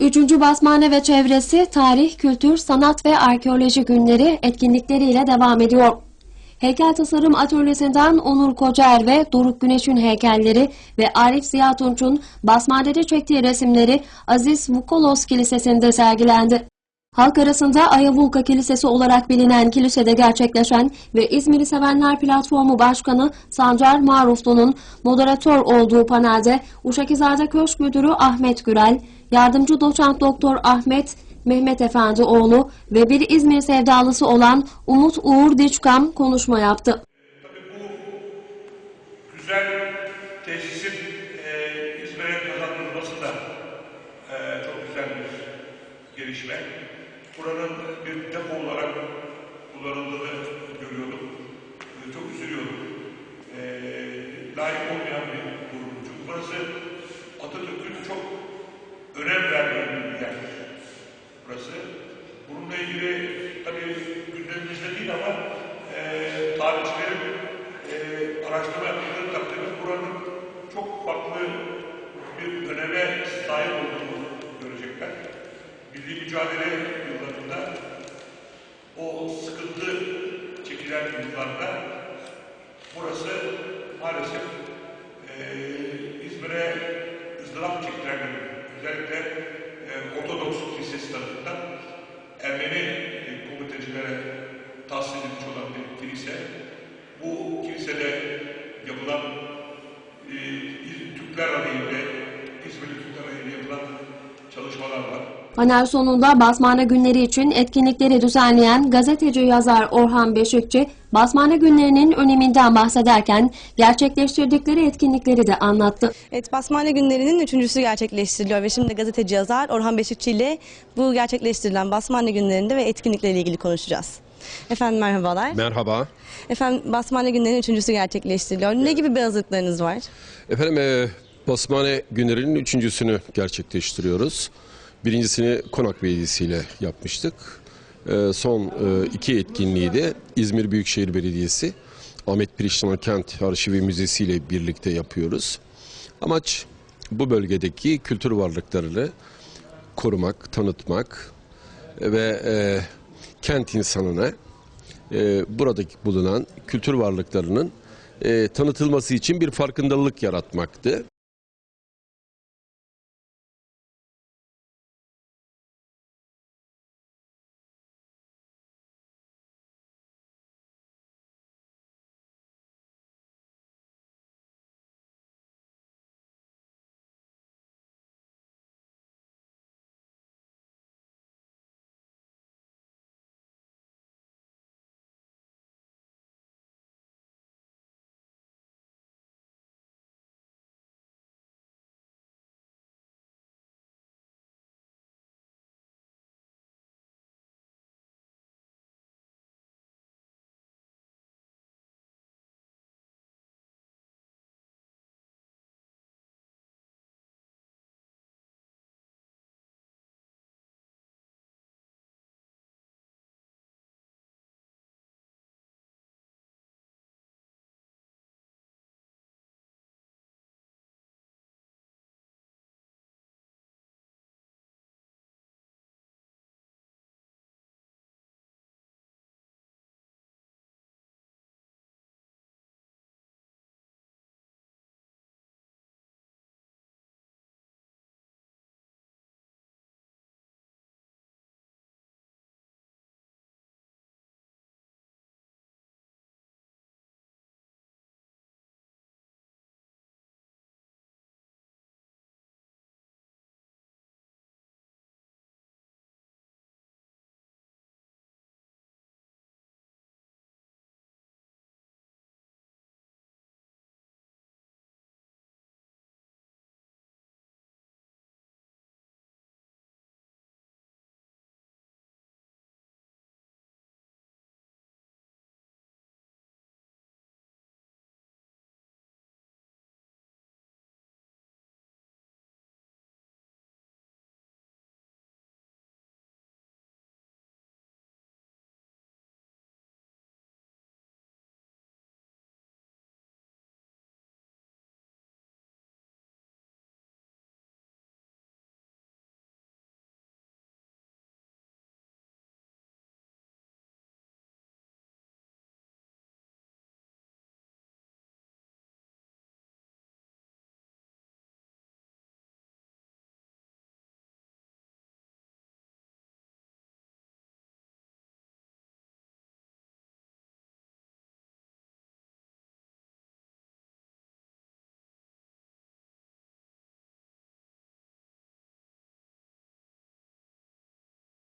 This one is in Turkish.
Üçüncü Basmane ve çevresi tarih, kültür, sanat ve arkeoloji günleri etkinlikleriyle devam ediyor. Heykel Tasarım Atölyesi'nden Onur Kocaer ve Doruk Güneş'in heykelleri ve Arif Ziya Tunç'un Basmane'de çektiği resimleri Aziz Vukolos Kilisesi'nde sergilendi. Halk arasında Ayavulka Kilisesi olarak bilinen kilisede gerçekleşen ve İzmir'i Sevenler Platformu Başkanı Sancar Maruflu'nun moderatör olduğu panelde Uşakizade Köşk Müdürü Ahmet Gürel, yardımcı doçent doktor Ahmet Mehmet Efendioğlu ve bir İzmir sevdalısı olan Umut Uğur Diçkam konuşma yaptı. güzel tesisin e, İzmir'e kazandırılması da e, çok güzel bir gelişme. Buranın bir depo olarak kullanıldığını görüyordum. E, çok üzülüyorum. E, layık olmayan bir durum. Çünkü burası Atatürk'ün çok önem verdiği bir yer. Burası. Bununla ilgili tabii gündemimizde değil ama e, tarihçilerin e, araştırma yaptıkları takdirde buranın çok farklı bir öneme sahip olduğunu görecekler. Milli mücadele çekilen yıllarda burası maalesef e, İzmir'e ızdırap çektiren özellikle e, Ortodoks Kilisesi tarafından Ermeni e, komitecilere tahsil edilmiş olan bir kilise. Bu kilisede yapılan e, Türkler aleyhinde, İzmirli Türkler aleyhinde yapılan çalışmalar var. Panel sonunda Basmane Günleri için etkinlikleri düzenleyen gazeteci yazar Orhan Beşikçi, Basmane Günlerinin öneminden bahsederken gerçekleştirdikleri etkinlikleri de anlattı. Evet, Basmane günlerinin üçüncüsü gerçekleştiriliyor ve şimdi gazeteci yazar Orhan Beşikçi ile bu gerçekleştirilen Basmane günlerinde ve etkinliklerle ilgili konuşacağız. Efendim merhabalar. Merhaba. Efendim Basmane günlerinin üçüncüsü gerçekleştiriliyor. Ne gibi bir hazırlıklarınız var? Efendim e, Basmane günlerinin üçüncüsünü gerçekleştiriyoruz. Birincisini Konak Belediyesi ile yapmıştık. E, son e, iki etkinliği de İzmir Büyükşehir Belediyesi Ahmet Priştina Kent Arşivi Müzesi ile birlikte yapıyoruz. Amaç bu bölgedeki kültür varlıklarını korumak, tanıtmak ve e, kent insanına e, buradaki bulunan kültür varlıklarının tanıtılması için bir farkındalık yaratmaktı.